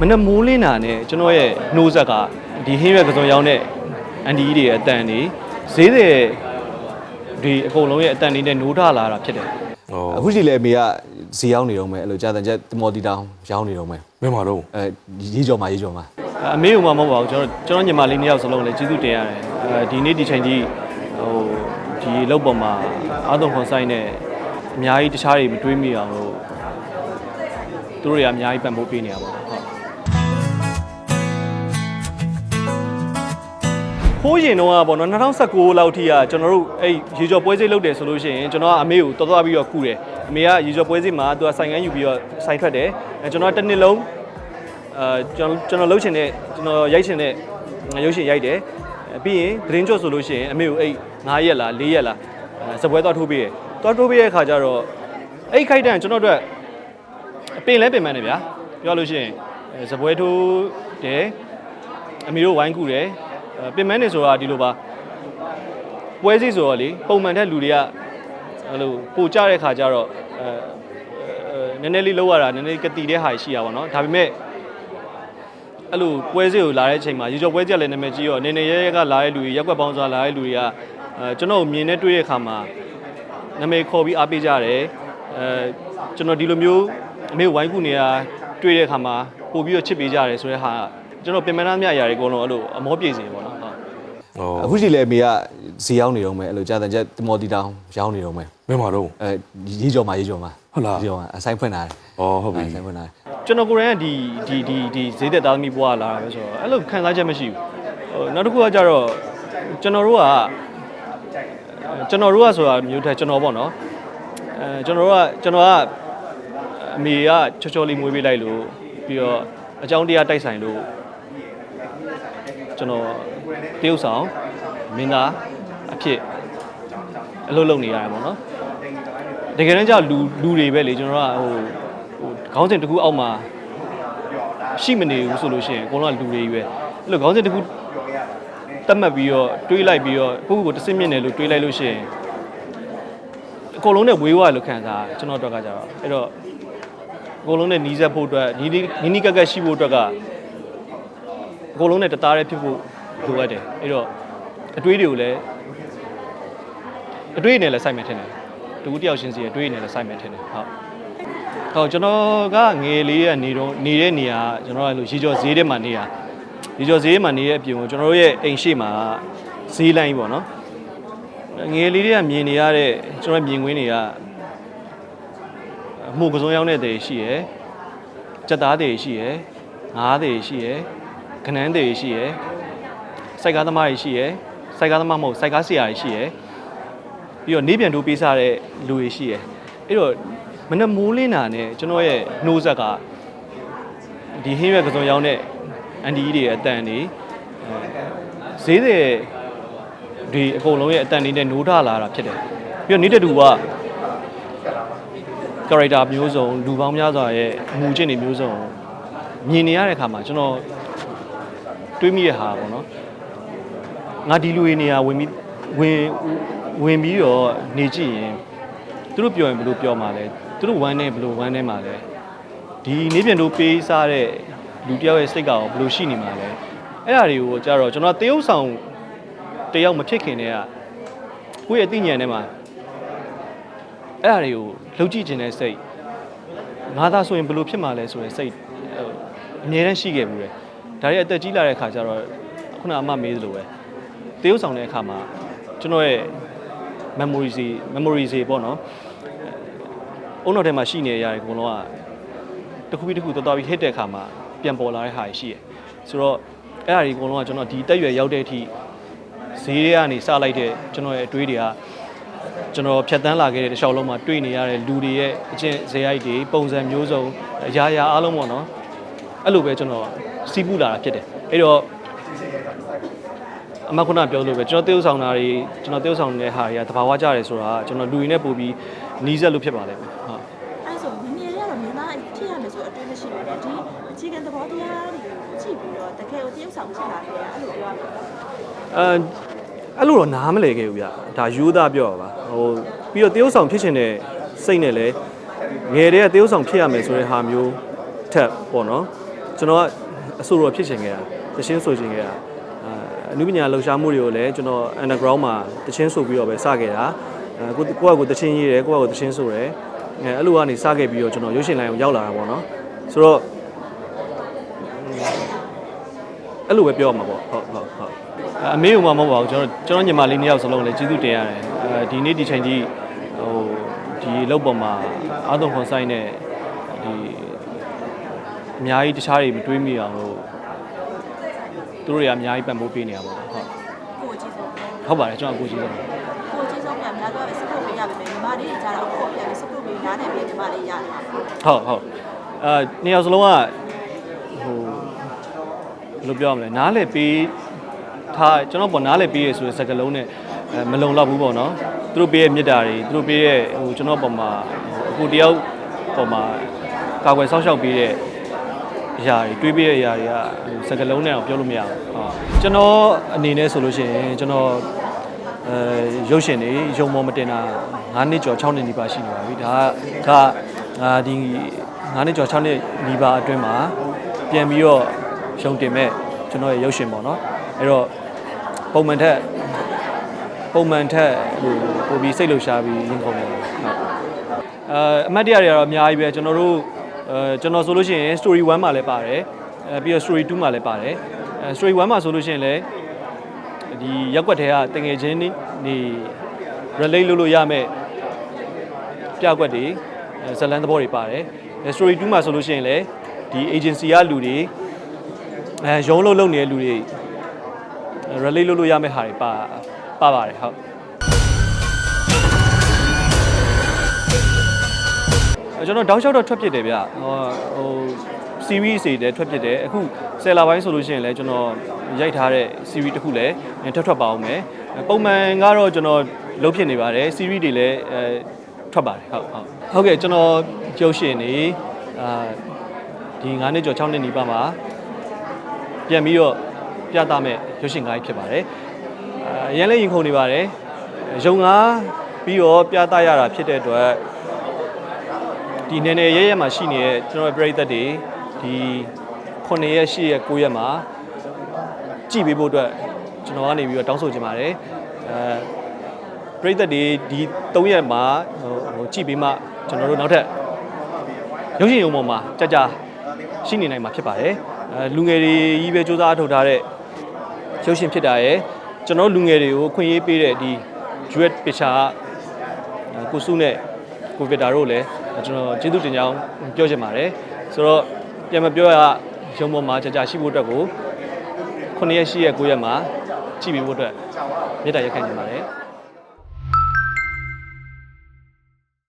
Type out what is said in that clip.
မနက်မိုးလင်းတာနဲ့ကျွန်တော်ရဲ့နှိုးဆက်ကဒီဟင်းရွက်ကစုံရောင်းတဲ့အန်ဒီကြီးတွေရဲ့အတန်တွေဈေးတွေဒီအကုန်လုံးရဲ့အတန်တွေနဲ့နိုးထလာတာဖြစ်တယ်ဩအခုရှိလေအမေကဇီရောက်နေတော့မယ်အဲ့လိုကြာတန်ချက်တမော်တီတောင်ရောင်းနေတော့မယ်ဘယ်မှာတော့အဲရေးကြော်မှာရေးကြော်မှာအမေကမှမဟုတ်ပါဘူးကျွန်တော်ကျွန်တော်ညီမလေးနှစ်ယောက်စလုံးလည်းကျေးဇူးတင်ရတယ်အဲဒီနေ့ဒီချိန်ကြီးဟိုဒီလောက်ပေါ်မှာအာသွန်ခွန်ဆိုင်နဲ့အများကြီးတခြားတွေမတွေးမိအောင်လို့သူတို့တွေကအများကြီးပံ့ပိုးပေးနေရပါတော့ ဟုတ်ခိုးရင်တော့ကပေါ့နော်2019လောက်ထိကကျွန်တော်တို့အဲ့ရေကျော်ပွဲစိတ်လုပ်တယ်ဆိုလို့ရှိရင်ကျွန်တော်ကအမေကိုတော်တော်ပြီးတော့ကူတယ်အမေကရေကျော်ပွဲစိတ်မှာသူကဆိုင်ကန်းယူပြီးတော့ဆိုင်ထွက်တယ်အဲကျွန်တော်ကတစ်နှစ်လုံးအာကျွန်တော်ကျွန်တော်လှုပ်ချင်တဲ့ကျွန်တော်ရိုက်ချင်တဲ့ရုပ်ရှင်ရိုက်တယ်အဲပြီးရင်သတင်းကြွဆိုလို့ရှိရင်အမေကိုအဲ့9ရက်လား4ရက်လားအဲစပွဲသွားထိုးပေးတယ်သွားထိုးပေးတဲ့အခါကျတော့အဲ့ခိုက်တန်ကျွန်တော်တို့အပင်လဲပင်ပန်းတယ်ဗျာပြောလို့ရှိရင်အဲစပွဲထိုးတယ်အမေတို့ဝိုင်းကူတယ်အဲ ပင်ပန်းနေဆိုတာဒီလိုပါပွဲစည်းဆိုတော့လေပုံမှန်တဲ့လူတွေကအဲ့လိုပိုကြတဲ့ခါကျတော့အဲအဲနည်းနည်းလေးလောက်ရတာနည်းနည်းကတိတဲ့ဟာရှိရပါတော့ဒါပေမဲ့အဲ့လိုပွဲစည်းကိုလာတဲ့အချိန်မှာရေကျော်ပွဲကြက်လည်းနာမည်ကြီးရောအနေနဲ့ရဲရဲကလာတဲ့လူတွေရက်ွက်ပေါင်းစွာလာတဲ့လူတွေကအဲကျွန်တော်ကိုမြင်နေတွေ့တဲ့အခါမှာနာမည်ခေါ်ပြီးအားပေးကြတယ်အဲကျွန်တော်ဒီလိုမျိုးအမေကိုဝိုင်းကူနေတာတွေ့တဲ့အခါမှာပို့ပြီးတော့ချစ်ပေးကြတယ်ဆိုတဲ့ဟာကျွန်တော်ပြင်မနာမြအရာတွေအကုန်လုံးအဲ့လိုအမောပြေစေပေါ့နော်ဟုတ်ဩ အခုရှိလေအမေကဇီရောက်နေတော့မယ်အဲ့လိုကြာတန်ချက်တမော်တီတောင်ရောင်းနေတော့မယ်ဘယ်မှာတော့အဲရေးကြော်မှာရေးကြော်မှာဟုတ်လားရေးကြော်မှာအဆိုင်ဖွင့်လာတယ်ဩဟုတ်ပြီအဲဆိုင်ဖွင့်လာတယ်ကျွန်တော်ကိုယ်တိုင်ကဒီဒီဒီဒီဈေးသက်သားသမီးဘွားလာတာပဲဆိုတော့အဲ့လိုခံစားချက်မရှိဘူးဟိုနောက်တစ်ခုကကြတော့ကျွန်တော်တို့ကကျွန်တော်တို့ကဆိုတာမျိုးထက်ကျွန်တော်ပေါ့နော်အဲကျွန်တော်တို့ကကျွန်တော်ကအမေကချောချောလေးမွေးပေးလိုက်လို့ပြီးတော့အကြောင်းတရားတိုက်ဆိုင်လို့ ကျွန်တော်တရုတ်ဆောင်မင်းသားအဖြစ်အလုပ်လုပ်နေရတယ်ပေါ့နော်တကယ်တမ်းကျလူလူတွေပဲလေကျွန်တော်တို့ကဟိုဟိုခေါင်းစဉ်တစ်ခုအောက်မှာရှိမနေဘူးဆိုလို့ရှိရင်အကုန်လုံးကလူတွေကြီးပဲအဲ့လိုခေါင်းစဉ်တစ်ခုတတ်မှတ်ပြီးတော့တွေးလိုက်ပြီးတော့ကိုယ့်ကိုယ်ကိုတစ်စင်းမြင့်တယ်လို့တွေးလိုက်လို့ရှိရင်အကုန်လုံးနဲ့ဝေးဝါလို့ခံစားရတယ်ကျွန်တော်အတွက်ကကြတော့အဲ့တော့အကုန်လုံးနဲ့နီးစပ်ဖို့အတွက်နီးနီးနီးနီးကပ်ကပ်ရှိဖို့အတွက်ကအ ကုန်လုံးနဲ့တသားတည်းဖြစ်ဖို့လိုအပ်တယ်အဲ့တော့အတွေးတွေကိုလည်းအတွေးနဲ့လည်းစိုက်မယ်ထင်တယ်တကူတယောက်ချင်းစီအတွေးနဲ့လည်းစိုက်မယ်ထင်တယ်ဟုတ်ဟုတ်ကျွန်တော်ကငယ်လေးကနေတော့နေတဲ့နေရာကျွန်တော်ကလို့ရေကျော်ဈေးထဲမှာနေတာရေကျော်ဈေးမှာနေတဲ့အပြင်ကိုကျွန်တော်တို့ရဲ့အိမ်ရှိမှာဈေးလိုင်းပေါ့နော်ငယ်လေးတွေကမြင်နေရတဲ့ကျွန်တော်မြင်ကွင်းတွေကအမှုကစုံရောက်တဲ့တွေရှိရယ်ကြက်သားတွေရှိရယ်ငါးတွေရှိရယ်ခ နန်းတွေရှိရယ်စိုက်ကားသမားတွေရှိရယ်စိုက်ကားသမားမဟုတ်စိုက်ကားဆရာတွေရှိရယ်ပြီးတော့နေပြန်တိုးပေးစားတဲ့လူတွေရှိရယ်အဲ့တော့မနက်မိုးလင်းတာနဲ့ကျွန်တော်ရဲ့နှိုးဆက်ကဒီဟင်းရွက်ကစုံရောင်းတဲ့အန်ဒီကြီးတွေရဲ့အတန်တွေအဲဈေးတွေဒီအကုန်လုံးရဲ့အတန်တွေနဲ့နိုးထလာတာဖြစ်တယ်ပြီးတော့နေတဲ့တူက character မျိုးစုံလူပေါင်းများစွာရဲ့အမူအကျင့်တွေမျိုးစုံမြင်နေရတဲ့အခါမှာကျွန်တော် တွေးမိရဟာပေါ့နော်ငါဒီလူတွေနေရာဝင်ပြီးဝင်ဝင်ပြီးတော့နေကြည့်ရင်သူတို့ပြောရင်ဘယ်လိုပြောမှာလဲသူတို့ဝမ်းနေဘယ်လိုဝမ်းနေမှာလဲဒီနေပြန်တို့ပေးစားတဲ့လူတယောက်ရဲ့စိတ်ကရောဘယ်လိုရှိနေမှာလဲအဲ့ဒါတွေကိုကြတော့ကျွန်တော်တရုပ်ဆောင်တယောက်မဖြစ်ခင်တည်းကကိုယ့်ရဲ့အသိဉာဏ်ထဲမှာအဲ့ဒါတွေကိုလှုပ်ကြည့်ခြင်းတဲ့စိတ်ငါသာဆိုရင်ဘယ်လိုဖြစ်မှာလဲဆိုတဲ့စိတ်ဟိုအမြဲတမ်းရှိခဲ့ဘူးတယ် ဒါတွေအသက်ကြီးလာတဲ့ခါကျတော့ခုနအမမေးသလိုပဲတရုပ်ဆောင်တဲ့အခါမှာကျွန်တော်ရဲ့ memory စီ memory စီပေါ့နော်အုံနောက်ထဲမှာရှိနေရတဲ့အကုန်လုံးကတစ်ခုပြီးတစ်ခုတော်တော်ပြီး hit တဲ့အခါမှာပြန်ပေါ်လာတဲ့ဟာရှိရယ်ဆိုတော့အဲ့ဒါဒီအကုန်လုံးကကျွန်တော်ဒီတက်ရွယ်ရောက်တဲ့အထိဈေးတွေကနေစလိုက်တဲ့ကျွန်တော်ရဲ့အတွေးတွေကကျွန်တော်ဖြတ်တန်းလာခဲ့တဲ့တစ်လျှောက်လုံးမှာတွေ့နေရတဲ့လူတွေရဲ့အကျင့်ဇေယိုက်တွေပုံစံမျိုးစုံအရာရာအားလုံးပေါ့နော်အဲ့လိုပဲကျွန်တော် စီးပူးလာတာဖြစ်တယ်အဲ့တော့အမခုနပြောလို့ပဲကျွန်တော်တေးဥဆောင်တာတွေကျွန်တော်တေးဥဆောင်နေတဲ့ဟာတွေကတဘာဝကြတယ်ဆိုတာကကျွန်တော်လူရင်းနဲ့ပို့ပြီးနီးစပ်လို့ဖြစ်ပါလိမ့်မယ်ဟုတ်အဲ့ဆိုမမြင်ရတော့မြင်သားထိရမယ်ဆိုအတွေ့မရှိဘူးလေဒီအခြေခံသဘောတရားတွေကိုကြည့်ပြီးတော့တကယ်ကိုတရုပ်ဆောင်ဖြစ်လာခဲ့ရအဲ့လိုပြောရမှာအဲအဲ့လိုတော့နားမလဲခဲ့ဘူးဗျဒါယူသားပြောတာပါဟိုပြီးတော့တေးဥဆောင်ဖြစ်ချင်တဲ့စိတ်နဲ့လည်းငယ်တည်းကတေးဥဆောင်ဖြစ်ရမယ်ဆိုတဲ့ဟာမျိုးထက်ပေါ့နော်ကျွန်တော်က အဆိုတော်ဖြစ်ချင်ခဲ့တာတချင်းဆိုချင်ခဲ့တာအာအနုပညာလှူရှားမှုတွေကိုလည်းကျွန်တော် underground မှာတချင်းဆိုပြီးတော့ပဲစခဲ့တာအဲကိုကိုယ့်အကိုတချင်းရေးတယ်ကိုယ့်အကိုတချင်းဆိုတယ်အဲအဲ့လိုကနေစခဲ့ပြီးတော့ကျွန်တော်ရုပ်ရှင်လိုင်းကိုရောက်လာတာပေါ့နော်ဆိုတော့အဲ့လိုပဲပြောရမှာပေါ့ဟုတ်ဟုတ်ဟုတ်အမေကမှမဟုတ်ပါဘူးကျွန်တော်ကျွန်တော်ညီမလေးနှစ်ယောက်စလုံးလည်းကျေးဇူးတင်ရတယ်အဲဒီနေ့ဒီချိန်ကြီးဟိုဒီလောက်ပေါ်မှာအာသွန်ခွန်ဆိုင်နဲ့ဒီ အများကြီးတခြားတွေမတွေးမိအောင်လို့သူတို့တွေကအများကြီးပံ့ပိုးပေးနေရပါတော့ဟုတ်ကိုကြည့်ဆုံးဟုတ်ပါတယ်ကျွန်တော်ကိုကြည့်ဆုံးကိုကြည့်ဆုံးပြန်များတော့စပုတ်ပေးရပါမယ်ညီမလေးကြတော့အခုပြန်စပုတ်ပေးနားနေပြီညီမလေးရတယ်ဟုတ်ဟုတ်အာနှစ်ယောက်စလုံးကဟိုဘယ်လိုပြောရမလဲနားလေပေးထားကျွန်တော်ပေါ်နားလေပေးရဆိုတဲ့စကားလုံးနဲ့အဲမလုံလောက်ဘူးပေါ့နော်သူတို့ပေးရဲ့မြတ်တာတွေသူတို့ပေးရဲ့ဟိုကျွန်တော်ပေါ်မှာဟိုအခုတယောက်ပေါ်မှာကာကွယ်ဆောက်ရှောက်ပေးတဲ့ အရာတွေတွေးပေးတဲ့အရာတွေကဟိုစကားလုံးနဲ့တော့ပြောလို့မရဘူးဟုတ်ကျွန်တော်အနေနဲ့ဆိုလို့ရှိရင်ကျွန်တော်အဲရုပ်ရှင်တွေရုံမောမတင်တာ9နှစ်ကျော်6နှစ်နီးပါးရှိနေပါပြီဒါကဒါအာဒီ9နှစ်ကျော်6နှစ်နီးပါးအတွင်းမှာပြန်ပြီးတော့ရုံတင်မဲ့ကျွန်တော်ရဲ့ရုပ်ရှင်ပေါ့နော်အဲ့တော့ပုံမှန်ထက်ပုံမှန်ထက်ဟိုပိုပြီးစိတ်လှုပ်ရှားပြီးရင်ခုန်နေတယ်ဟုတ်အဲအမတ်တရတွေကတော့အများကြီးပဲကျွန်တော်တို့ အဲကျွန်တော်ဆိုလို့ရှိရင် story 1မှာလည်းပါတယ်အဲပြီးတော့ story 2မှာလည်းပါတယ်အဲ story 1မှာဆိုလို့ရှိရင်လည်းဒီရက်ွက်ထဲကတငယ်ချင်းနေနေ relate လုပ်လို့ရမယ်ပြကွက်တွေအဲဇတ်လန်သဘောတွေပါတယ်အဲ story 2မှာဆိုလို့ရှိရင်လည်းဒီ agency ကလူတွေအဲရုံးလို့လုပ်နေတဲ့လူတွေ relate လုပ်လို့ရမယ့်ဟာတွေပါပါပါတယ်ဟုတ် ကျွန်တော်တောက်လျှောက်တော့ထွက်ဖြစ်တယ်ဗျဟိုဟို series တွေလည်းထွက်ဖြစ်တယ်အခုဆယ်လပိုင်းဆိုလို့ရှိရင်လည်းကျွန်တော်ရိုက်ထားတဲ့ series တစ်ခုလည်းထွက်ထွက်ပါအောင်မယ်ပုံမှန်ကတော့ကျွန်တော်လုပ်ဖြစ်နေပါတယ် series တွေလည်းအဲထွက်ပါတယ်ဟုတ်ဟုတ်ဟုတ်ကဲ့ကျွန်တော်ရုပ်ရှင်နေအာဒီ9နှစ်ကျော်6နှစ်နီးပါးမှာပြန်ပြီးတော့ပြသမဲ့ရုပ်ရှင်ကားကြီးဖြစ်ပါတယ်။အဲရန်လည်းရင်ခုန်နေပါတယ်။ရုံကားပြီးတော့ပြသရတာဖြစ်တဲ့အတွက် ဒီနယ်နယ်ရဲရဲမှာရှိနေတဲ့ကျွန်တော်ရဲ့ပရိသတ်တွေဒီ9ရက်10ရက်9ရက်မှာကြည့်ပေးဖို့အတွက်ကျွန်တော်ကနေပြီးတော့တောင်းဆိုချင်ပါတယ်။အဲပရိသတ်တွေဒီ3ရက်မှာဟိုဟိုကြည့်ပေးမှကျွန်တော်တို့နောက်ထပ်ရုပ်ရှင်ရုံပေါ်မှာကြာကြာရှိနေနိုင်မှာဖြစ်ပါတယ်။အဲလူငယ်တွေကြီးပဲစူးစမ်းအထောက်ထားတဲ့ရုပ်ရှင်ဖြစ်တာရယ်ကျွန်တော်လူငယ်တွေကိုခွင့်ရေးပေးတဲ့ဒီ duet picture ကအဲကိုစုနဲ့ကိုဗစ်တာတို့လည်း ကျွန်တော်ကျေးဇူးတင်ကြောင်းပြောချင်ပါတယ်။ဆိုတော့ပြန်မပြောရရုံပေါ်မှာကြာကြာရှိဖို့အတွက်ကို9ရက်10ရက်9ရက်မှာကြည့်ပြီးဖို့အတွက်မေတ္တာရက်ခံချင်ပါတယ်။